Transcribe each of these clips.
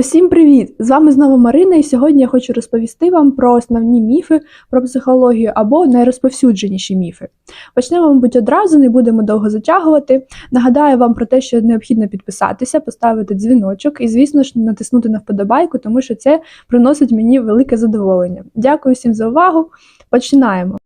Усім привіт! З вами знову Марина, і сьогодні я хочу розповісти вам про основні міфи про психологію або найрозповсюдженіші міфи. Почнемо, мабуть, одразу, не будемо довго затягувати. Нагадаю вам про те, що необхідно підписатися, поставити дзвіночок і, звісно ж, натиснути на вподобайку, тому що це приносить мені велике задоволення. Дякую всім за увагу. Починаємо.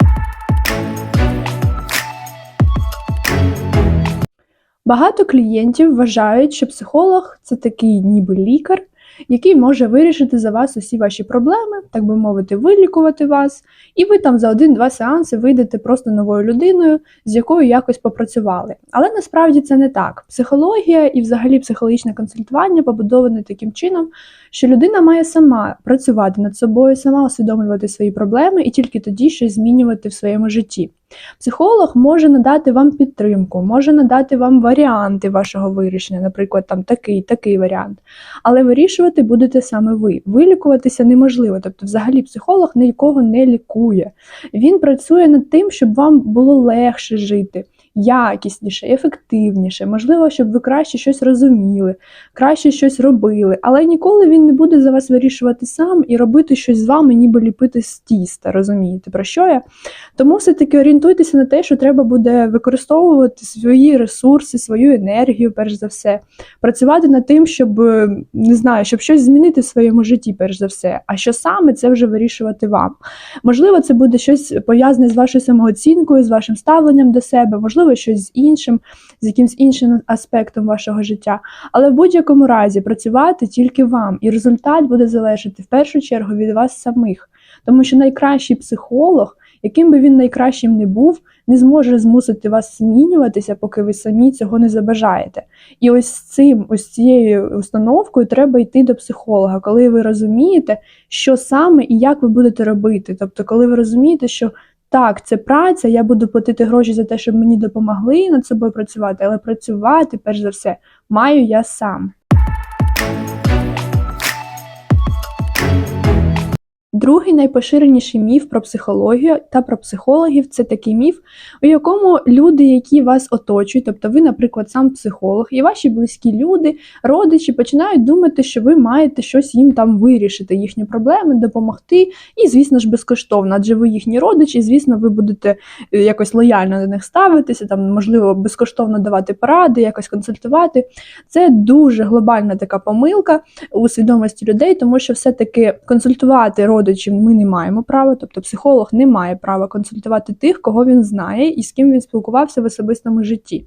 Багато клієнтів вважають, що психолог це такий ніби лікар, який може вирішити за вас усі ваші проблеми, так би мовити, вилікувати вас, і ви там за один-два сеанси вийдете просто новою людиною, з якою якось попрацювали. Але насправді це не так. Психологія і взагалі психологічне консультування побудоване таким чином, що людина має сама працювати над собою, сама усвідомлювати свої проблеми і тільки тоді щось змінювати в своєму житті. Психолог може надати вам підтримку, може надати вам варіанти вашого вирішення, наприклад, там такий, такий варіант. Але вирішувати будете саме ви. Вилікуватися неможливо. Тобто, взагалі, психолог нікого не лікує. Він працює над тим, щоб вам було легше жити. Якісніше, ефективніше, можливо, щоб ви краще щось розуміли, краще щось робили, але ніколи він не буде за вас вирішувати сам і робити щось з вами, ніби ліпити з тіста. Розумієте, про що я? Тому все-таки орієнтуйтеся на те, що треба буде використовувати свої ресурси, свою енергію, перш за все, працювати над тим, щоб не знаю, щоб щось змінити в своєму житті, перш за все. А що саме це вже вирішувати вам? Можливо, це буде щось пов'язане з вашою самооцінкою, з вашим ставленням до себе, можливо, щось з іншим, з якимсь іншим аспектом вашого життя. Але в будь-якому разі працювати тільки вам, і результат буде залежати в першу чергу від вас самих, тому що найкращий психолог яким би він найкращим не був, не зможе змусити вас змінюватися, поки ви самі цього не забажаєте. І ось з цим, ось цією установкою треба йти до психолога, коли ви розумієте, що саме і як ви будете робити. Тобто, коли ви розумієте, що так, це праця, я буду платити гроші за те, щоб мені допомогли над собою працювати, але працювати, перш за все, маю я сам. Другий найпоширеніший міф про психологію та про психологів це такий міф, у якому люди, які вас оточують, тобто ви, наприклад, сам психолог, і ваші близькі люди, родичі починають думати, що ви маєте щось їм там вирішити, їхні проблеми, допомогти, і, звісно ж, безкоштовно, адже ви їхні родичі, і, звісно, ви будете е, якось лояльно до них ставитися, там, можливо, безкоштовно давати поради, якось консультувати. Це дуже глобальна така помилка у свідомості людей, тому що все-таки консультувати родичів родичів ми не маємо права, тобто психолог не має права консультувати тих, кого він знає і з ким він спілкувався в особистому житті.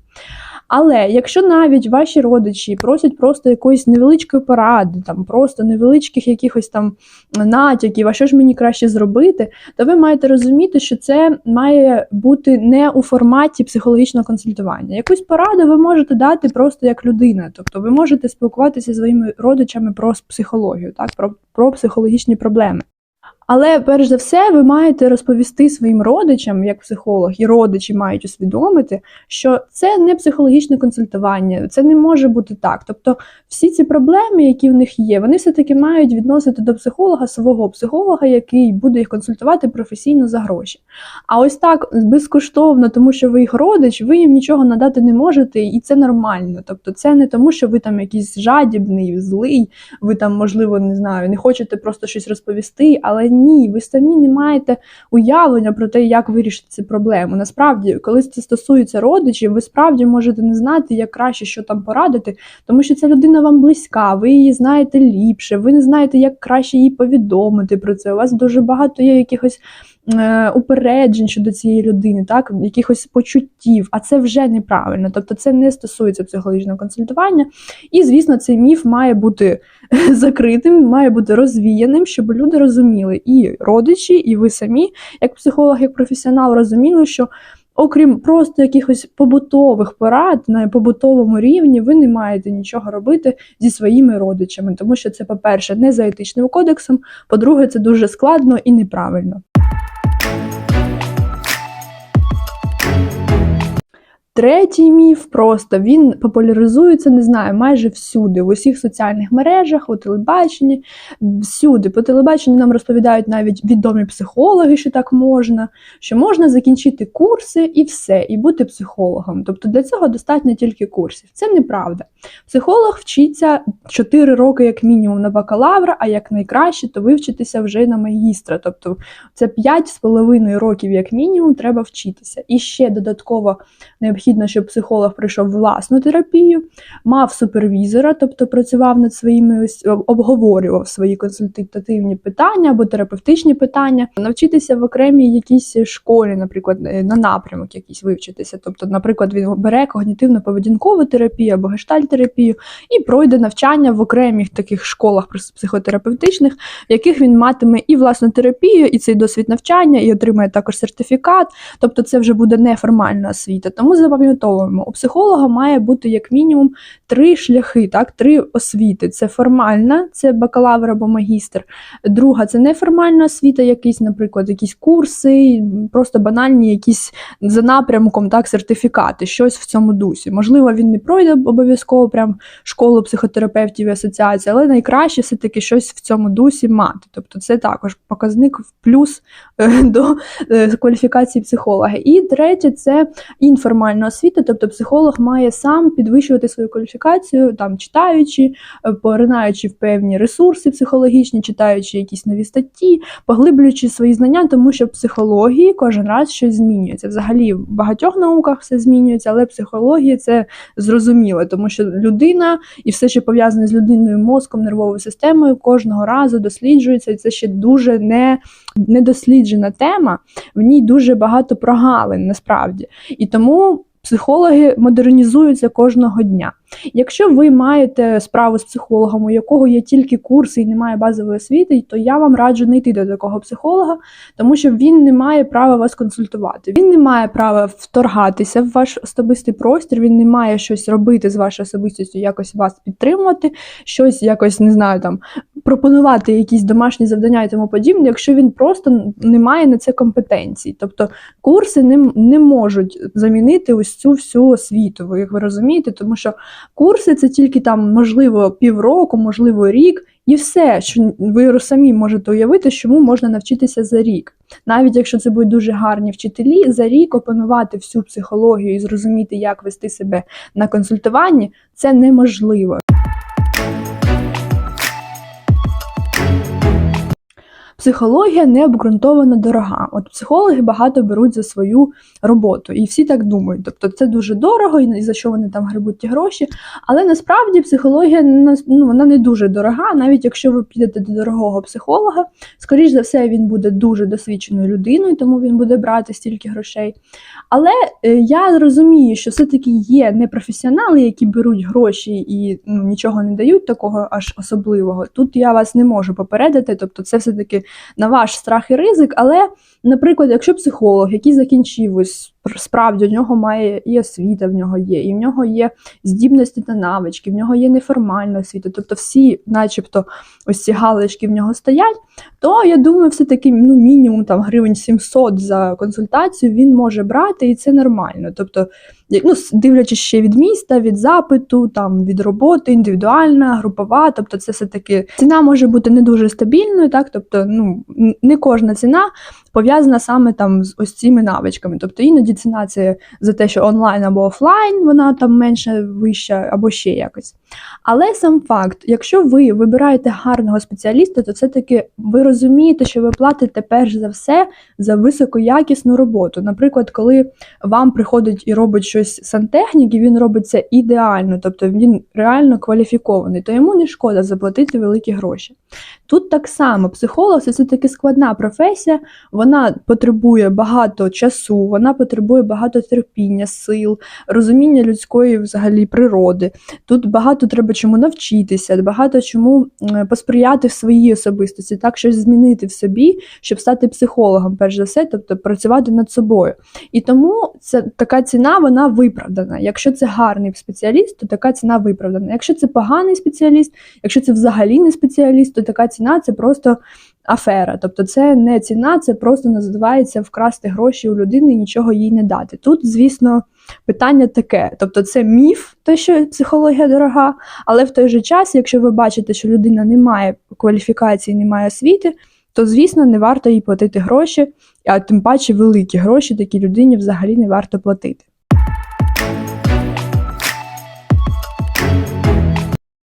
Але якщо навіть ваші родичі просять просто якоїсь невеличкої поради, там просто невеличких якихось там натяків, а що ж мені краще зробити, то ви маєте розуміти, що це має бути не у форматі психологічного консультування. Якусь пораду ви можете дати просто як людина, тобто ви можете спілкуватися зі своїми родичами про психологію, так про, про психологічні проблеми. Але перш за все, ви маєте розповісти своїм родичам, як психолог, і родичі мають усвідомити, що це не психологічне консультування, це не може бути так. Тобто, всі ці проблеми, які в них є, вони все-таки мають відносити до психолога свого психолога, який буде їх консультувати професійно за гроші. А ось так безкоштовно, тому що ви їх родич, ви їм нічого надати не можете, і це нормально. Тобто, це не тому, що ви там якийсь жадібний, злий, ви там, можливо, не знаю, не хочете просто щось розповісти, але ні, ви самі не маєте уявлення про те, як вирішити цю проблему. Насправді, коли це стосується родичів, ви справді можете не знати, як краще що там порадити, тому що ця людина вам близька, ви її знаєте ліпше, ви не знаєте, як краще їй повідомити про це. У вас дуже багато є якихось. Е, упереджень щодо цієї людини, так, якихось почуттів, а це вже неправильно. Тобто це не стосується психологічного консультування. І, звісно, цей міф має бути закритим, має бути розвіяним, щоб люди розуміли, і родичі, і ви самі, як психолог, як професіонал, розуміли, що. Окрім просто якихось побутових порад на побутовому рівні, ви не маєте нічого робити зі своїми родичами, тому що це, по-перше, не за етичним кодексом, по-друге, це дуже складно і неправильно. Третій міф просто він популяризується, не знаю, майже всюди, в усіх соціальних мережах, у телебаченні, всюди. По телебаченню нам розповідають навіть відомі психологи, що так можна, що можна закінчити курси і все, і бути психологом. Тобто для цього достатньо тільки курсів. Це неправда. Психолог вчиться 4 роки, як мінімум, на бакалавра, а як найкраще, то вивчитися вже на магістра. Тобто це 5,5 років, як мінімум, треба вчитися. І ще додатково необхідно, щоб психолог пройшов власну терапію, мав супервізора, тобто працював над своїми обговорював свої консультативні питання або терапевтичні питання, навчитися в окремій якійсь школі, наприклад, е, на напрямок якийсь вивчитися. Тобто, наприклад, він бере когнітивно-поведінкову терапію або гештальтерапію і пройде навчання в окремих таких школах психотерапевтичних, в яких він матиме і власну терапію, і цей досвід навчання, і отримає також сертифікат. Тобто, це вже буде неформальна освіта. Тому запам'ятовуємо, у психолога має бути як мінімум три шляхи, так, три освіти: це формальна, це бакалавр або магістр. Друга це неформальна освіта, якісь, наприклад, якісь курси, просто банальні якісь за напрямком, так, сертифікати, щось в цьому дусі. Можливо, він не пройде обов'язково прям школу психотерапевтів і асоціації, але найкраще все-таки щось в цьому дусі мати. Тобто, це також показник в плюс е, до е, кваліфікації психолога. І третє це інформальна освіта, тобто психолог має сам підвищувати свою кваліфікацію, там читаючи, е, поринаючи в певні ресурси психологічні, читаючи якісь нові статті, поглиблюючи свої знання, тому що в психології кожен раз щось змінюється. Взагалі в багатьох науках все змінюється, але психологія це зрозуміло, тому що людина і все, що пов'язане з людиною, мозком, нервовою системою, кожного разу досліджується, і це ще дуже не недосліджена тема. В ній дуже багато прогалин насправді. І тому психологи модернізуються кожного дня. Якщо ви маєте справу з психологом, у якого є тільки курси і немає базової освіти, то я вам раджу не йти до такого психолога, тому що він не має права вас консультувати. Він не має права вторгатися в ваш особистий простір, він не має щось робити з вашою особистістю, якось вас підтримувати, щось якось не знаю там пропонувати якісь домашні завдання і тому подібне, якщо він просто не має на це компетенції. Тобто курси не, не можуть замінити ось цю всю освіту, як ви розумієте, тому що курси це тільки там, можливо, півроку, можливо, рік, і все, що ви самі можете уявити, чому можна навчитися за рік. Навіть якщо це будуть дуже гарні вчителі, за рік опанувати всю психологію і зрозуміти, як вести себе на консультуванні, це неможливо. Психологія не обґрунтовано дорога. От психологи багато беруть за свою роботу, і всі так думають. Тобто це дуже дорого, і за що вони там грибуть ті гроші. Але насправді психологія ну, вона не дуже дорога, навіть якщо ви підете до дорогого психолога, скоріш за все, він буде дуже досвідченою людиною, тому він буде брати стільки грошей. Але е, я розумію, що все-таки є непрофесіонали, які беруть гроші і ну, нічого не дають такого аж особливого. Тут я вас не можу попередити, тобто це все-таки на ваш страх і ризик. Але, наприклад, якщо психолог, який закінчив ось справді у нього має і освіта в нього є, і в нього є здібності та навички, в нього є неформальна освіта, тобто всі, начебто, ось ці галочки в нього стоять, то я думаю, все-таки ну, мінімум там гривень 700 за консультацію він може брати, і це нормально. Тобто, ну, дивлячись ще від міста, від запиту, там від роботи, індивідуальна, групова, тобто це все-таки ціна може бути не дуже стабільною, так, тобто ну, не кожна ціна пов'язана саме там з ось цими навичками. Тобто іноді ціна це за те, що онлайн або офлайн, вона там менше вища, або ще якось. Але сам факт, якщо ви вибираєте гарного спеціаліста, то це таки ви розумієте, що ви платите перш за все за високоякісну роботу. Наприклад, коли вам приходить і робить щось сантехнік, і він робить це ідеально, тобто він реально кваліфікований, то йому не шкода заплатити великі гроші. Тут так само психолог це все таки складна професія, вона потребує багато часу, вона потребує багато терпіння, сил, розуміння людської взагалі природи. Тут багато треба чому навчитися, багато чому посприяти в своїй особистості, так щось змінити в собі, щоб стати психологом, перш за все, тобто працювати над собою. І тому ця така ціна вона виправдана. Якщо це гарний спеціаліст, то така ціна виправдана. Якщо це поганий спеціаліст, якщо це взагалі не спеціаліст, то така ціна це просто афера. Тобто, це не ціна, це просто називається вкрасти гроші у людини і нічого їй не дати. Тут, звісно, питання таке: тобто, це міф, те, що психологія дорога, але в той же час, якщо ви бачите, що людина не має кваліфікації, не має освіти, то звісно не варто їй платити гроші, а тим паче великі гроші такій людині взагалі не варто платити.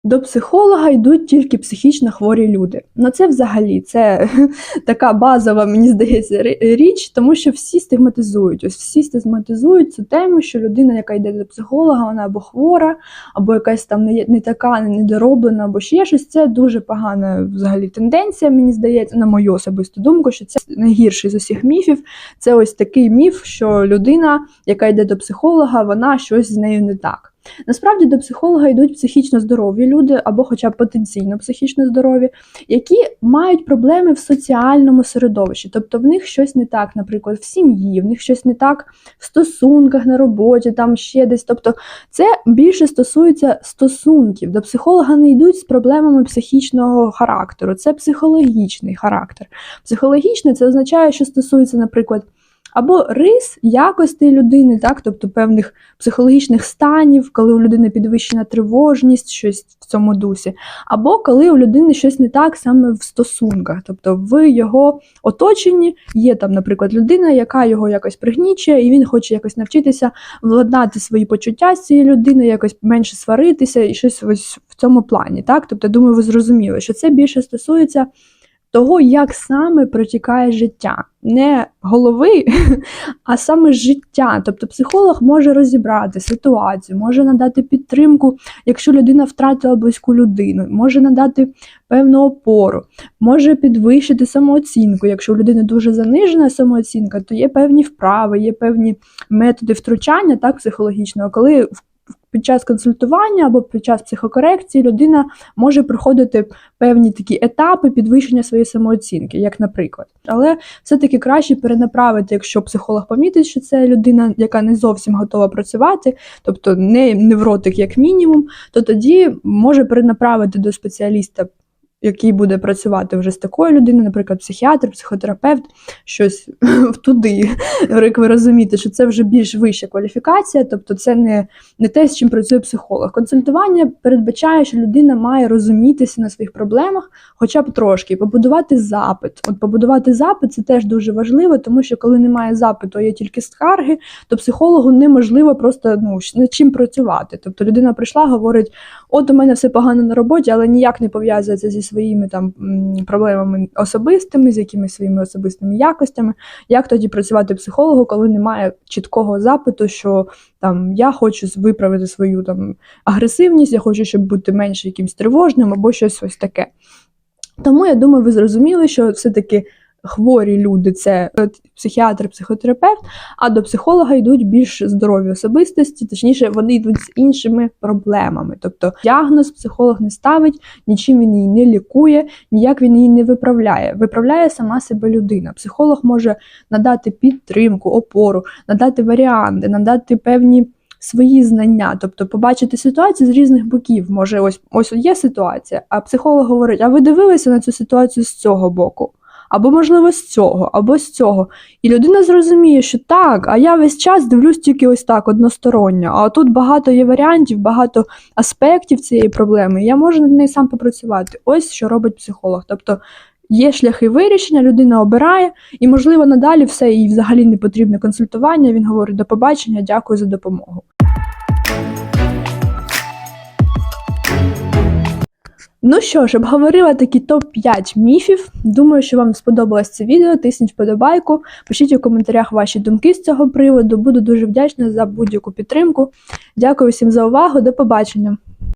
До психолога йдуть тільки психічно хворі люди. Ну це взагалі це така базова, мені здається, річ, тому що всі стигматизують. Ось всі стигматизують цю тему, що людина, яка йде до психолога, вона або хвора, або якась там не, не така, недороблена, або ще щось. Це дуже погана взагалі тенденція, мені здається, на мою особисту думку, що це найгірший з усіх міфів. Це ось такий міф, що людина, яка йде до психолога, вона щось з нею не так. Насправді до психолога йдуть психічно здорові люди, або хоча б потенційно психічно здорові, які мають проблеми в соціальному середовищі, тобто в них щось не так, наприклад, в сім'ї, в них щось не так в стосунках на роботі, там ще десь. Тобто, це більше стосується стосунків. До психолога не йдуть з проблемами психічного характеру, це психологічний характер. Психологічний це означає, що стосується, наприклад. Або рис якостей людини, так, тобто певних психологічних станів, коли у людини підвищена тривожність, щось в цьому дусі, або коли у людини щось не так саме в стосунках, тобто в його оточенні є там, наприклад, людина, яка його якось пригнічує, і він хоче якось навчитися владнати свої почуття з цією людиною, якось менше сваритися і щось ось в цьому плані. Так, тобто, думаю, ви зрозуміли, що це більше стосується. Того, як саме протікає життя, не голови, а саме життя. Тобто психолог може розібрати ситуацію, може надати підтримку, якщо людина втратила близьку людину, може надати певну опору, може підвищити самооцінку. Якщо у людини дуже занижена самооцінка, то є певні вправи, є певні методи втручання так, психологічного, коли під час консультування або під час психокорекції людина може проходити певні такі етапи підвищення своєї самооцінки, як наприклад. Але все-таки краще перенаправити, якщо психолог помітить, що це людина, яка не зовсім готова працювати, тобто не невротик як мінімум, то тоді може перенаправити до спеціаліста. Який буде працювати вже з такою людиною, наприклад, психіатр, психотерапевт, щось туди. Як ви розумієте, що це вже більш вища кваліфікація, тобто це не, не те, з чим працює психолог. Консультування передбачає, що людина має розумітися на своїх проблемах, хоча б трошки, побудувати запит. От побудувати запит це теж дуже важливо, тому що коли немає запиту, а є тільки скарги, то психологу неможливо просто ну, над чим працювати. Тобто людина прийшла, говорить: от у мене все погано на роботі, але ніяк не пов'язується зі своїми там проблемами особистими, з якимись своїми особистими якостями. Як тоді працювати психологу, коли немає чіткого запиту, що там я хочу виправити свою там агресивність, я хочу, щоб бути менше якимсь тривожним або щось ось таке. Тому я думаю, ви зрозуміли, що все-таки хворі люди це е, психіатр, психотерапевт, а до психолога йдуть більш здорові особистості, точніше, вони йдуть з іншими проблемами. Тобто діагноз психолог не ставить, нічим він її не лікує, ніяк він її не виправляє. Виправляє сама себе людина. Психолог може надати підтримку, опору, надати варіанти, надати певні. Свої знання, тобто побачити ситуацію з різних боків. Може, ось ось є ситуація, а психолог говорить: а ви дивилися на цю ситуацію з цього боку? Або, можливо, з цього, або з цього. І людина зрозуміє, що так, а я весь час дивлюсь тільки ось так, односторонньо. А тут багато є варіантів, багато аспектів цієї проблеми. Я можу над нею сам попрацювати. Ось що робить психолог. Тобто є шляхи вирішення, людина обирає, і, можливо, надалі все їй взагалі не потрібне консультування. Він говорить до побачення, дякую за допомогу. Ну що ж, обговорила такі топ-5 міфів. Думаю, що вам сподобалось це відео. Тисніть вподобайку, пишіть у коментарях ваші думки з цього приводу. Буду дуже вдячна за будь-яку підтримку. Дякую всім за увагу. До побачення!